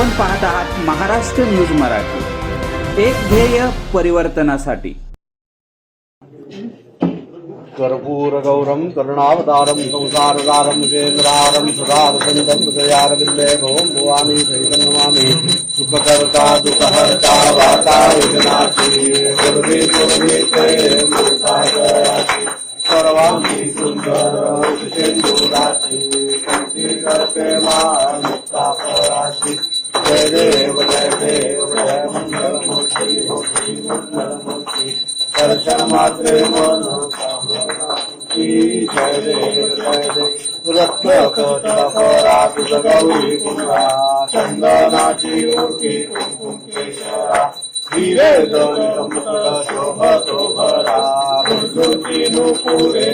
आपण पाहत आहात महाराष्ट्र न्यूज मराठी. एक ध्येय परिवर्तनासाठी. कर्पूरगौरं करुणावतारं संसारसारं केन्द्रारं सदा वसन्तं हृदयारविन्दे भवं भवामि सहितं नमामि सुखकर्ता दुःखहर्ता वाता विघ्नाशी गुरुवे गुरुवे ते मुक्तायासि सर्वाणि सुन्दर सिन्दूरासि कन्ति कर्ते मां मुक्तापरासि मात्रे रक्त गौरी कुंडा चंदनाची मूर्ती कुंकुमेश्वरा हिरे दलित शोभतो ज्योती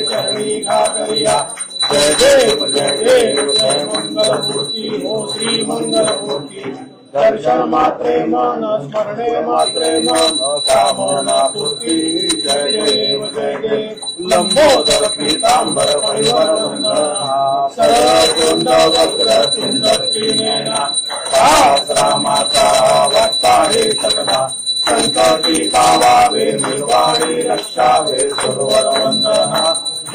चरणी घागरिया जय देव जय देव जय मंगलमूर्ती हो श्री मंगलमूर्ती दर्शन मात्रे मन स्मरणे मात्रे मन कामना पूर्ती जय देव जय देव। लंबोदर पीतांबर परिवर सरळ कुंड वक्र वाटता हे सकदा संकटी रक्षावे सरोवर वंदना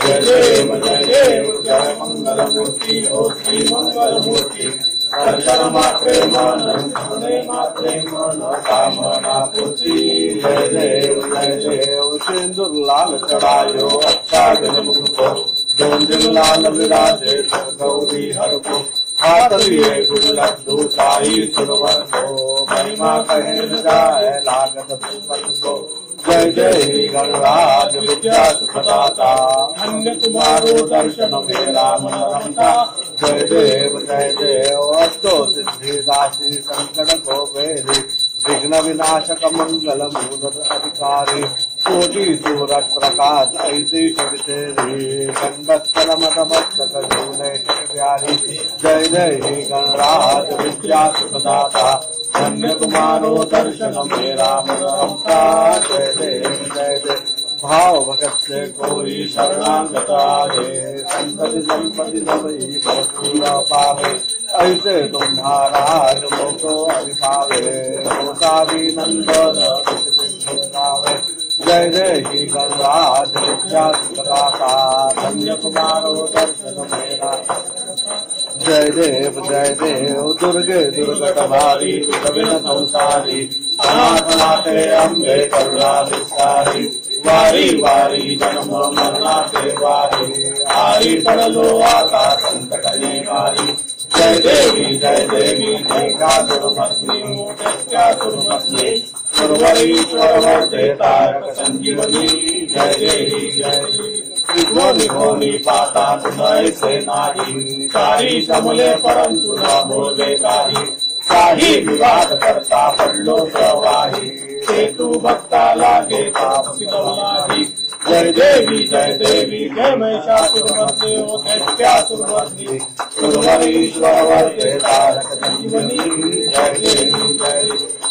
जय देव जय देव, जय मंगलमूर्ती हो श्री मात्रे मन स्मरणे मात्रे मन कामना पूर्ती जय देव जय देव सिंदूर लाल चढ़ायो अच्छा जनमुख दोन दिन लाल विराजे गौरी हर को हाथ लिए गुण लड्डू साई सुरवर को महिमा कहे जाए लागत सुपत को जय जय गणराज विद्या सुखदाता धन्य तुम्हारो दर्शन मेरा मन रमता जय देव जय देव अस्तो सिद्धि दासी संकट को वेदी विघ्न विनाशक मंगल मूलद अधिकारी। कोटि सूरज प्रकाश ऐसी तेरी कंदस्थल मद मस्तक झूले प्यारी। जय जय गणराज विद्या सुखदाता धन्य तुम्हारो दर्शन मन रमता जय देव जय देव भाव भगत से कोई शरणागता है संतति संपत्ति सबई पूरा पावे ऐसे तुम महाराज मोको अभिभावे गोसावी नंदन जय जय ही गणराज धन्य कुमारो दर्शन मेरा। जय देव जय देव दुर्गे दुर्गत भारी कविन संसारी अनाथ नाथे अम्बे करुणा विस्तारी वारी वारी, जन्म मरणाचे वारी, आरी पडलो आता संकट निवारी जय देवी जय देवी जय चातुर्मस्मी मोठ्या चातुर्मस्मी सुरवरीश्वर वर्ते तारक संजीवनी। जय देवी जय देवी काही काही विवाद करता पडलो प्रवाही ते तू भक्ता लागे पाप सिद्धवलाही जय देवी जय देवी जय महिषासुरमर्दे ओ दैत्यासुरमर्दे सुरवरीश्वर जय देवी जय देवी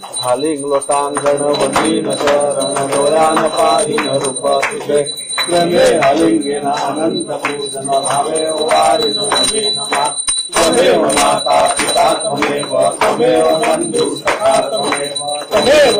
देवी जय देवी झालिंग लोटांगण वंदीन चरण डोळ्यान पाहिन रूप तुझे प्रेमे हलिंगेन भावे नवे नमा त्वमेव माता पिता त्वमेव त्वमेव बन्धु देव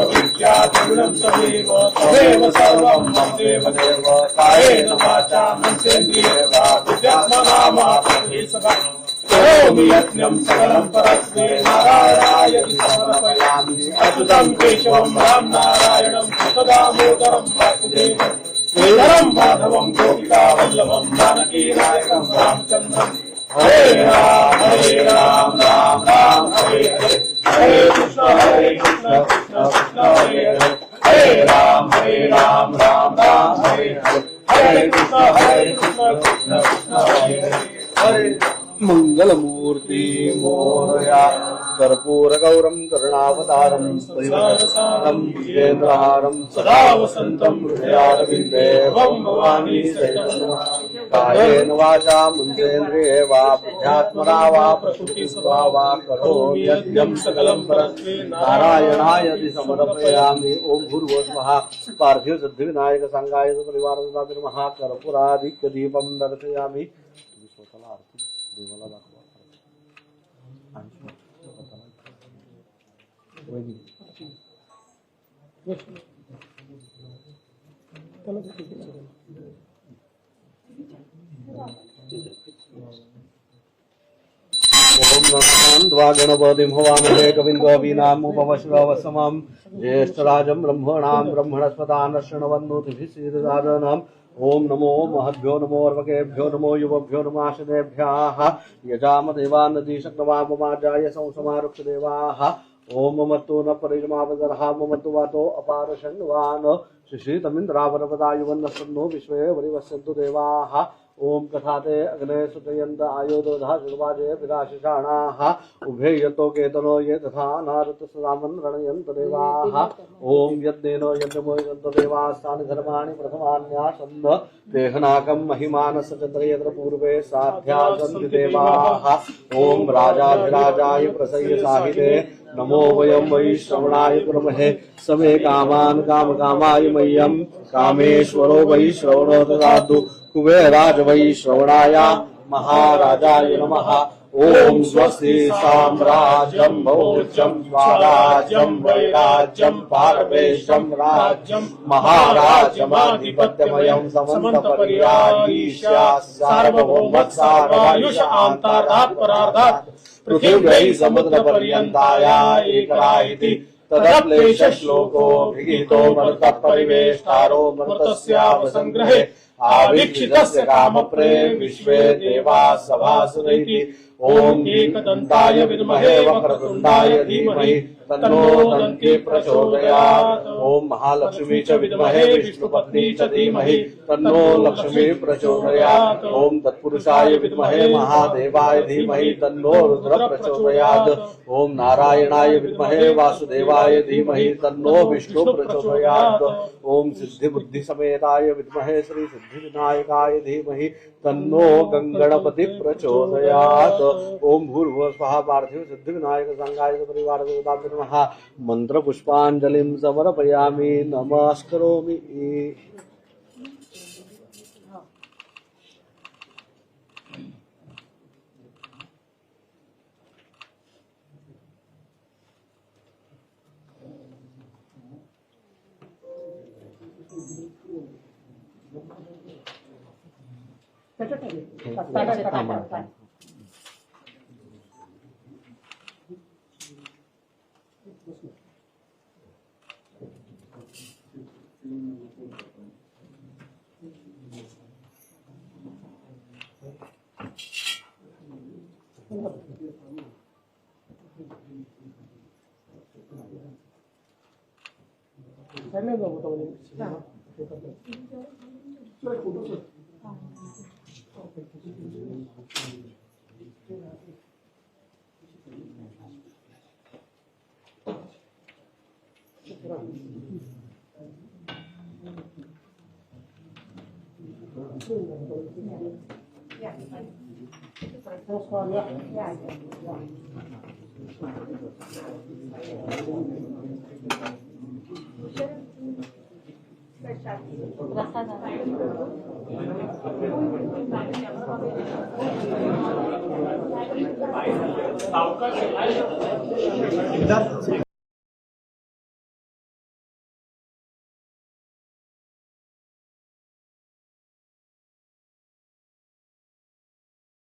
करोमि यज्ञं सकलं परस्मे नारायणाय समर्पयामि अच्युतं केशवं राम नारायणं सदामोदरं वासुदेवं श्रीधरं माधवं गोपिका वल्लभं जानकी नायकं रामचन्द्रं हरे राम हरे राम राम राम हरे हरे हरे कृष्ण हरे कृष्ण कृष्ण कृष्ण हरे हरे हरे मोरया। कर्पूरगौरं करुणावतारं परिवरं जितेन्द्रहारं सदा वसन्तं हृदयारविन्दे भवानी कायेन वाचा मुञ्चेन्द्रिये वा बुद्ध्यात्मना वा प्रकृतिस्वा वा करोमि सकलं नारायणाय समर्पयामि। दीपं दर्शयामि। ज्येष्ठराजं ब्रह्मणां ब्रह्मणस्पदान् शृण्वन्नोतिभिः ओम नमो महद्भ्यो नमो अर्वकेभ्यो नमो युवभ्यो नदी यजामदेवान्नदीशक्रमापमाजाय संसमारुक्षदेवाः ओम ममत्तो न परिजमापदर्हा ममत्तो वातो अपार श्रीश्रीतमिन्द्रावरपदायुवन्नसन्नो श्रीतमिन्द्रावरपदायुवन्नसन्नो विश्वे वरिवस्यन्तु देवाः। ओम कथाते अग्ने सुतयन्त आयोदोधा शुर्वाजे विराशिषाणाः उभे यतो केतनो ये तथा नारत सदामन् रणयन्त देवाः। ओम यज्ञेनो यज्ञमो यन्त देवास्तानि धर्माणि प्रथमान्यासन्न देहनाकं महिमानस चन्द्र यत्र पूर्वे साध्यासन्ति देवाः। ओम राजाधिराजाय प्रसय्य साहिते। नमो वयं वै श्रवणाय कुर्महे। समे कामान काम कामकामाय मह्यं कामेश्वरो वै श्रवणो ददातु। कुबेराज वै श्रवणाय महाराजाय नमः। ॐ स्वस्ति साम्राज्यं भोज्यं स्वाराज्यं, वैराज्यं पारमेशं राज्यं, महाराजमाधिपत्यमयं समन्तपर्यायीशा सार्वभौमत्सारायुष आन्तारात् परार्धात् पृथिव्यै समुद्रपर्यन्ताया एकरा इति तदक्लेशश्लोको विहितो मरुतः परिवेष्टारो मरुतस्यावसङ्ग्रहे। आवीक्षितस्य कामप्रे विश्वे देवा सभासुरैति ॐ एकदन्ताय विद्महे वक्रतुण्डाय धीमहि तन्नो दन्ति प्रचोदयात्। ॐ महालक्ष्मी च विद्महे विष्णुपत्नी च धीमहि तन्नो लक्ष्मी प्रचोदयात्। ॐ तत्पुरुषाय विद्महे महादेवाय धीमहि तन्नो रुद्र प्रचोदयात् ॐ नारायणाय विद्महे वासुदेवाय धीमहि तन्नो विष्णु प्रचोदयात्। ॐ समेताय विद्महे श्री सिद्धि विनायकाय धीमहि तन्नो गंगणपति प्रचोदयात्। ओम भूर्भुवः पार्थिव सिद्धिविनायक संगाय परिवार नमः। मन्त्रपुष्पाञ्जलिं समर्पयामि। नमस्करोमि। 在这里，大概大概。在那个我都行啊，在。Fechado. Engraçada. Né? Thank you.